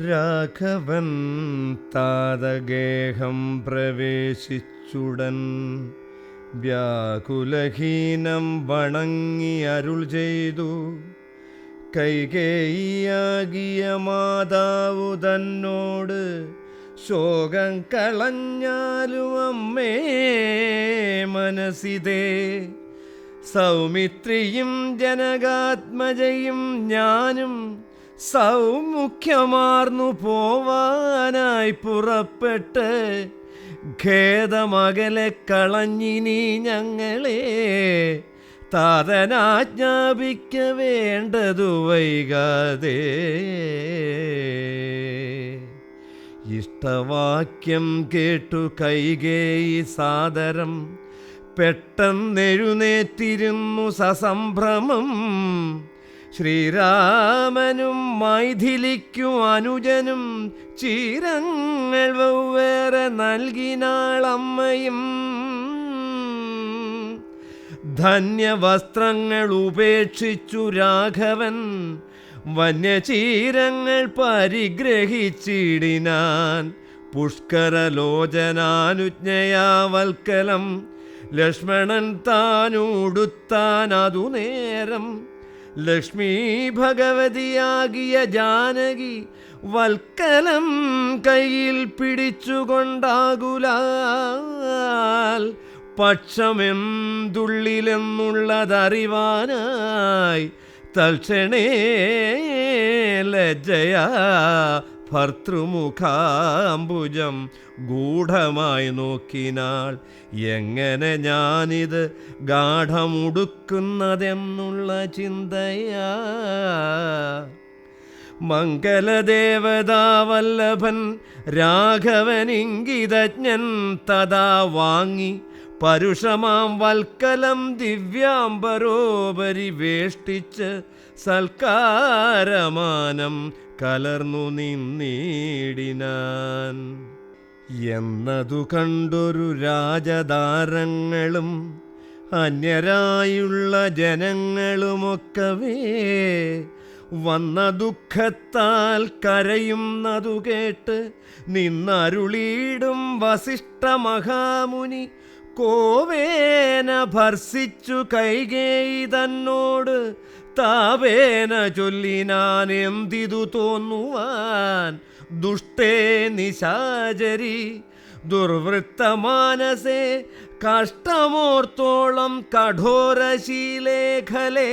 രാഘവൻ താതഗേഹം പ്രവേശിച്ചുടൻ വ്യാകുലഹീനം വണങ്ങി അരുൾ ചെയ്തു. കൈകേയിയാകിയ മാതാവു തന്നോട് ശോകം കളഞ്ഞാലും അമ്മേ മനസ്സിതേ. സൗമിത്രിയും ജനകാത്മജയും ഞാനും സൗമുഖ്യമാർന്നു പോവാനായി പുറപ്പെട്ട് ഖേദമകലെ കളഞ്ഞിനി ഞങ്ങളെ. താതനാജ്ഞാപിക്ക വേണ്ടതു വൈകാതെ. ഇഷ്ടവാക്യം കേട്ടു കൈകേയി സാദരം. പെട്ടെന്നെഴുന്നേറ്റിരുന്നു സസംഭ്രമം. ശ്രീരാമനും മൈഥിലിക്കും അനുജനും ചീരങ്ങൾ വെവ്വേറെ നൽകിനാളമ്മയും. ധന്യവസ്ത്രങ്ങൾ ഉപേക്ഷിച്ചു രാഘവൻ വന്യചീരങ്ങൾ പരിഗ്രഹിച്ചിടിനാൻ. പുഷ്കരലോചനാനുജ്ഞയാവൽക്കലം ലക്ഷ്മണൻ താനുടുത്താൻ അതു നേരം ലക്ഷ്മി ഭഗവതിയാകിയ ജാനകി വൽക്കലം കയ്യിൽ പിടിച്ചുകൊണ്ടാകുലാൽ പക്ഷമെന്തുള്ളിലെന്നുള്ളതറിവാനായി തൽക്ഷണേ ലജ്ജയാ ഭർത്തൃമുഖാംബുജം ഗൂഢമായി നോക്കിനാൾ എങ്ങനെ ഞാനിത് ഗാഠമുടുക്കുന്നതെന്നുള്ള ചിന്തയാ. മംഗലദേവതാവല്ലഭൻ രാഘവനിങ്കിതജ്ഞൻ തഥാ വാങ്ങി പരുഷമാം വൽക്കലം ദിവ്യാംബരോപരി വേഷ്ടിച്ച് സൽക്കാരമാനം കലർന്നു നിന്നീടിനാൻ. എന്നതു കണ്ടൊരു രാജതാരങ്ങളും അന്യരായുള്ള ജനങ്ങളുമൊക്കവേ. വന്ന ദുഃഖത്താൽ കരയുന്നതു കേട്ട് നിന്നരുളീടും വസിഷ്ഠ മഹാമുനി കോവേന ഭർസിച്ചു കൈകേയി തന്നോട് താവേന ചൊല്ലിനാൻ എന്തിതു തോന്നുവാൻ? ദുഷ്ടേ നിശാചരി ദുർവൃത്തമാനസേ കഷ്ടമോർത്തോളം കഠോരശീലേഖലേ.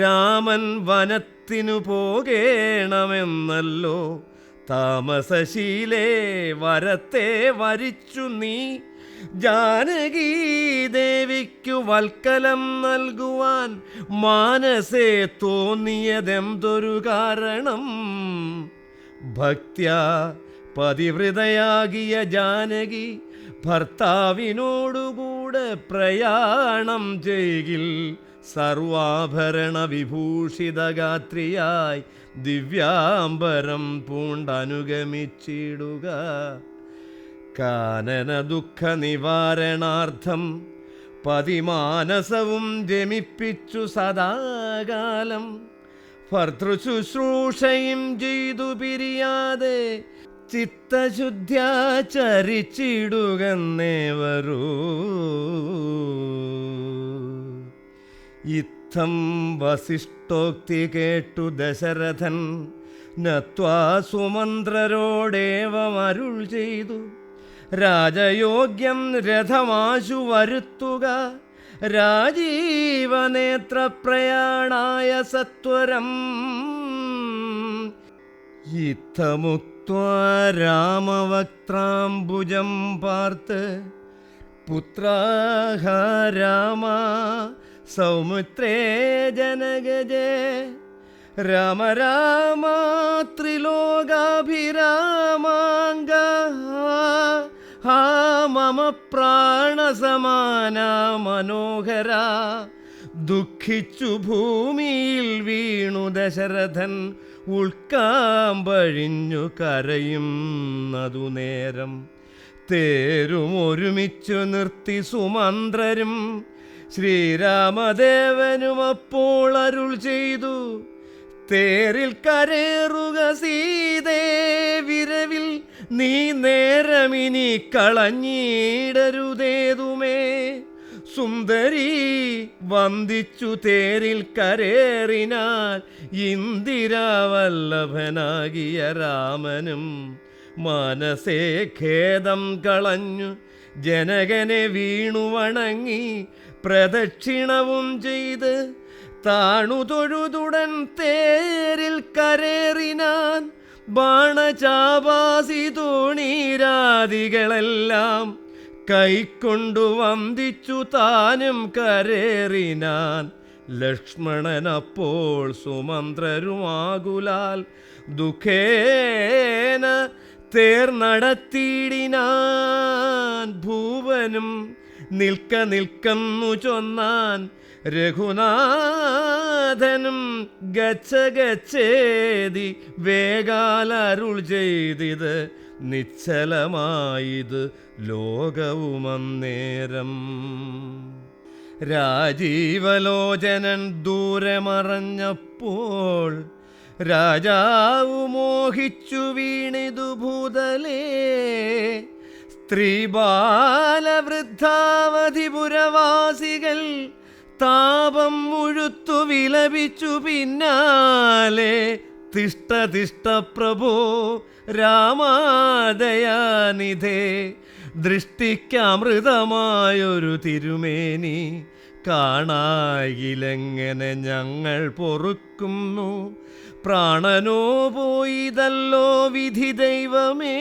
രാമൻ വനത്തിനു പോകേണമെന്നല്ലോ താമസശീലേ വരത്തെ വരിച്ചു നീ. ജാനകീ ദേവിക്കു വൽക്കലം നൽകുവാൻ മാനസേ തോന്നിയതെന്തൊരു കാരണം? ഭക്ത്യ പതിവൃതയാകിയ ജാനകി ഭർത്താവിനോടുകൂടെ പ്രയാണം ചെയ്യിൽ സർവാഭരണ വിഭൂഷിതഗാത്രിയായി ദിവ്യാംബരം പൂണ്ടനുഗമിച്ചിടുക. കാനന ദുഃഖ നിവാരണാർത്ഥം പതിമാനസവും ജമിപ്പിച്ചു സദാകാലം. ഭർത്തൃശുശ്രൂഷയും ചെയ്തു പിരിയാതെ ചിത്തശുദ്ധ്യാ ചരിച്ചിടുകന്നേവരൂ ഇത്തം വസിഷ്ഠോക്തി കേട്ടു ദശരഥൻ നത്വാ സുമന്ത്രരോടേവം ചെയ്തു. രാജയോഗ്യം രഥമാശു വരുത്തുക. രാജീവനേത്ര പ്രയാണായ സത്വരം. ഇത്തമുക്വാ രാമവക്ത്രാംബുജം പാർത്ത്. പുത്രാഹ രാമ സൗമിത്രേ ജനഗജേ. രാമ രാമ ത്രിലോകാഭിരാമാംഗ. ഹാ മമ പ്രാണസമാന മനോഹര. ദുഃഖിച്ചു ഭൂമിയിൽ വീണു ദശരഥൻ. ഉൾക്കാമ്പഴിഞ്ഞു കരയുന്നതു നേരം. തേരും ഒരുമിച്ചു നിർത്തി സുമന്ത്രരും. ശ്രീരാമദേവനും അപ്പോൾ അരുൾ ചെയ്തു. തേരിൽ കരേറുക സീതേ വിരവിൽ നീ നേരമിനി കളഞ്ഞിടരുതേതുമേ. സുന്ദരി വന്ദിച്ചു തേരിൽ കരേറിനാൽ ഇന്ദിരാവല്ലഭനാകിയ രാമനും മനസ്സേ ഖേദം കളഞ്ഞു. ജനകനെ വീണു വണങ്ങി പ്രദക്ഷിണവും ചെയ്ത് താണുതൊഴുതുടൻ തേരിൽ കരേറിനാൻ ബാണചാപാസി തുണീരാദികളെല്ലാം കൈക്കൊണ്ടു വന്ദിച്ചു താനും കരേറിനാൻ. ലക്ഷ്മണനപ്പോൾ സുമന്ത്രരുമാകുലാൽ ദുഃഖേന തേർ നടത്തിയിടിനാൻ ഭൂവനും നിൽക്ക നിൽക്കുന്നു ചൊന്നാൻ രഘുനാഥനും ഗച്ച ഗച്ചേതി വേഗാലരുൾ ചെയ്തിത് നിശ്ചലമായിത് ലോകവുമന്നേരം. രാജീവലോചനൻ ദൂരമറഞ്ഞപ്പോൾ രാജാവു മോഹിച്ചു വീണിതു ഭൂതലേ സ്ത്രീ ബാലവൃദ്ധാവധിപുരവാസികൾ താപം മുഴുത്തു വിലപിച്ചു പിന്നാലെ തിഷ്ട തിഷ്ട പ്രഭോ രാമാദയാനിധേ ദൃഷ്ടിക്കമൃതമായൊരു തിരുമേനി കാണായിലെങ്ങനെ ഞങ്ങൾ പൊറുക്കുന്നു? പ്രാണനോ പോയിതല്ലോ വിധി ദൈവമേ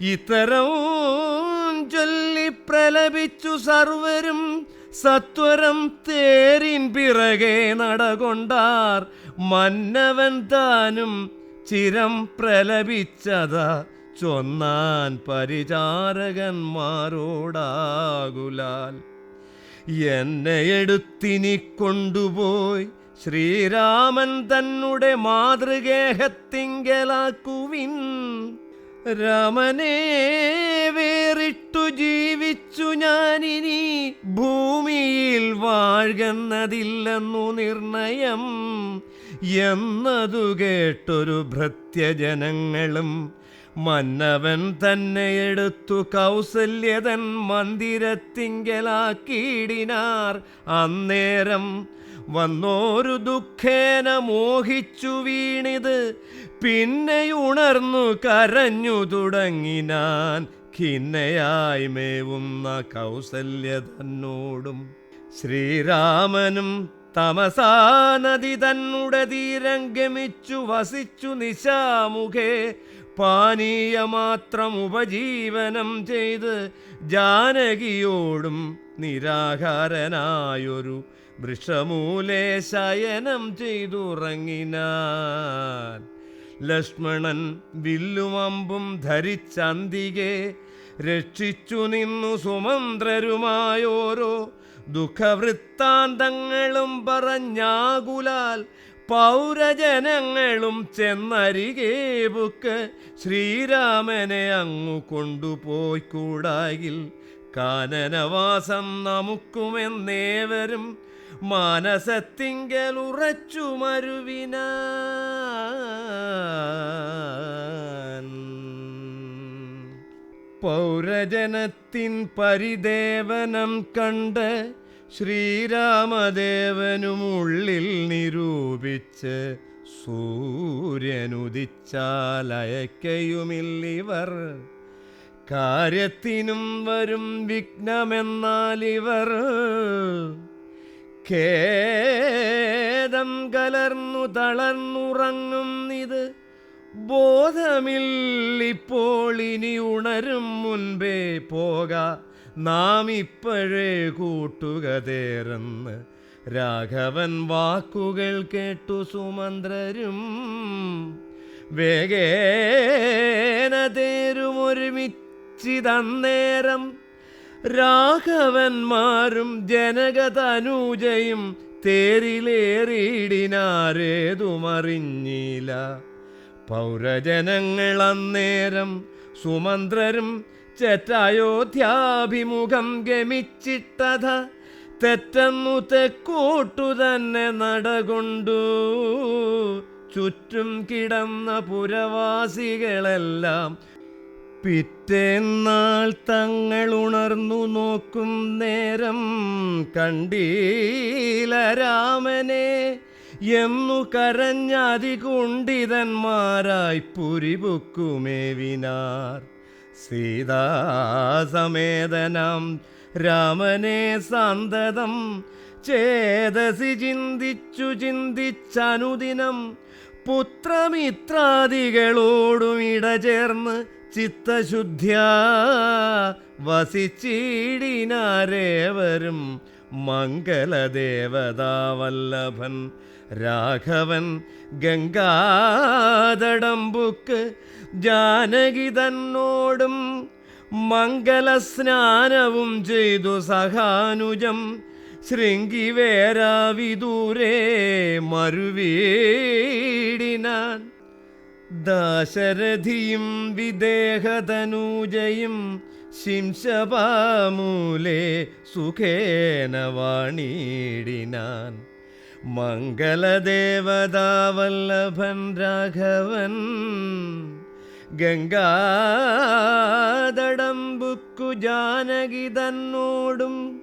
ഇത്തരവും ചൊല്ലി പ്രലപിച്ചു സർവരും സത്വരം തേരിൻ പിറകെ നടകൊണ്ടാർ മന്നവൻ താനും ചിരം പ്രലപിച്ചതാ ചൊന്നാൻ പരിചാരകന്മാരോടാകുലാൽ. എന്നെ എടുത്തിനി കൊണ്ടുപോയി ശ്രീരാമൻ തന്നെ മാതൃഗേഹത്തിങ്കലാക്കുവിൻ. രാമനെ വേറിട്ടു ജീവിച്ചു ഞാനിനി ഭൂമിയിൽ വാഴുന്നതില്ലെന്നു നിർണയം എന്നതു കേട്ടൊരു ഭൃത്യജനങ്ങളും മന്നവൻ തന്നെ എടുത്തു കൗസല്യതൻ മന്ദിരത്തിങ്കലാക്കിയിടിനാർ. അന്നേരം വന്നോരു ദുഃഖേന മോഹിച്ചു വീണിത്. പിന്നെ ഉണർന്നു കരഞ്ഞു തുടങ്ങിനാൻ ഖിന്നയായി മേവുന്ന കൗസല്യ തന്നോടും ശ്രീരാമനും തമസാനദി തന്നുടെ തീരം ഗമിച്ചു വസിച്ചു നിശാമുഖേ. പാനീയമാത്രം ഉപജീവനം ചെയ്ത് ജാനകിയോടും നിരാഹാരനായൊരു വൃഷമൂലെ ശയനം ചെയ്തുറങ്ങിനാൻ. ലക്ഷ്മണൻ വില്ലുമമ്പും ധരിച്ചന്തികെ രക്ഷിച്ചു നിന്നു സുമന്ത്രരുമായോരോ. ദുഃഖവൃത്താന്തങ്ങളും പറഞ്ഞാകുലാൽ പൗരജനങ്ങളും ചെന്നരികെ ബുക്ക് ശ്രീരാമനെ അങ്ങു കൊണ്ടുപോയി കൂടായിൽ കാനനവാസം നമുക്കുമെന്നേവരും മാനസത്തിങ്കൽ ഉറച്ചു മരുവിന പൗരജനത്തിൻ പരിദേവനം കണ്ട് ശ്രീരാമദേവനും ഉള്ളിൽ നിരൂപിച്ച് സൂര്യനുദിച്ചാലയക്കയുമില്ലിവർ. കാര്യത്തിനും വരും വിഘ്നമെന്നാലിവർ. ഖേദം കലർന്നു തളർന്നുറങ്ങും ഇത് ബോധമില്ലിപ്പോൾ ഇനി ഉണരും മുൻപേ പോക. നാം ഇപ്പോഴേ കൂട്ടുകതേറെന്ന് രാഘവൻ വാക്കുകൾ കേട്ടു സുമന്ത്രരും. വേഗേന തേരും ഒരുമിച്ചിതന്നേരം രാഘവന്മാരും ജനകതനൂജയും തേരിലേറിയിടിനാരേതുമറിഞ്ഞില്ല പൗരജനങ്ങൾ അന്നേരം സുമന്ത്രരും ചെറ്റയോധ്യാഭിമുഖം ഗമിച്ചിട്ടത തെറ്റന്നു തെക്കോട്ടു തന്നെ നടകൊണ്ടു. ചുറ്റും കിടന്ന പുരവാസികളെല്ലാം പിറ്റേന്നാൾ തങ്ങൾ ഉണർന്നു നോക്കും നേരം കണ്ടീല രാമനെ എന്നു കരഞ്ഞതികുണ്ടിതന്മാരായി പുരിപുക്കുമേവിനാർ സീതാസമേതനാം രാമനെ സന്തതം ചേതസി ചിന്തിച്ചു ചിന്തിച്ചനുദിനം പുത്രമിത്രാദികളോടും ഇടചേർന്ന് ചിത്തശുദ്ധ്യാ വസിച്ചീടിനാരേവരും മംഗലദേവതാവല്ലഭൻ രാഘവൻ ഗംഗാതടംബുക്ക് ജാനകി തന്നോടും മംഗലസ്നാനവും ചെയ്തു സഹാനുജം. ശൃംഗിവേരാവിദൂരേ മരുവീടിനാൻ. ദാശരഥിയും വിദേഹതനൂജയും ശിംശപാമൂലേ സുഖേന വാണീടിനാൻ. മംഗളദേവതാവല്ലഭൻ രാഘവൻ ഗംഗാതടംബുക്കു ജാനകി തന്നോടും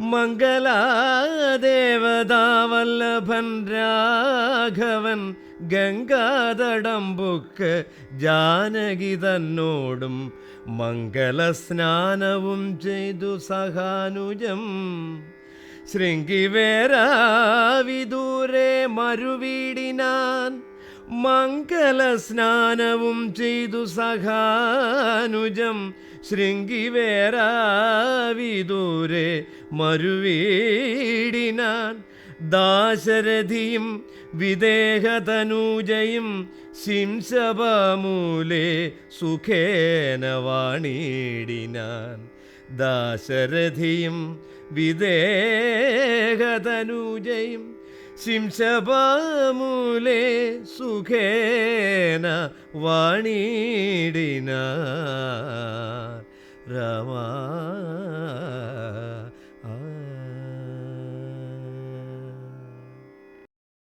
മംഗലാദേവതാവല്ലഭൻ രാഘവൻ ഗംഗാദടമ്പുക്ക് ജാനകി തന്നോടും മംഗലസ്നാനവും ചെയ്തു സഹാനുജം. ശൃംഗിവേരാവിദൂരെ മരുവീടിനാൻ മംഗലസ്നാനവും ചെയ്തു സഹാനുജം ശൃംഗിവേരാവിദൂരെ മരുവീടിനാൻ. ദാശരഥിയും വിദേഹതനൂജയും ശിംശപമൂലേ സുഖേന വാണീടിനാൻ. ദാശരഥിയും വിദേഹതനൂജയും ശിംശപാമൂലേ സുഖേന വാണിടിന. രമാ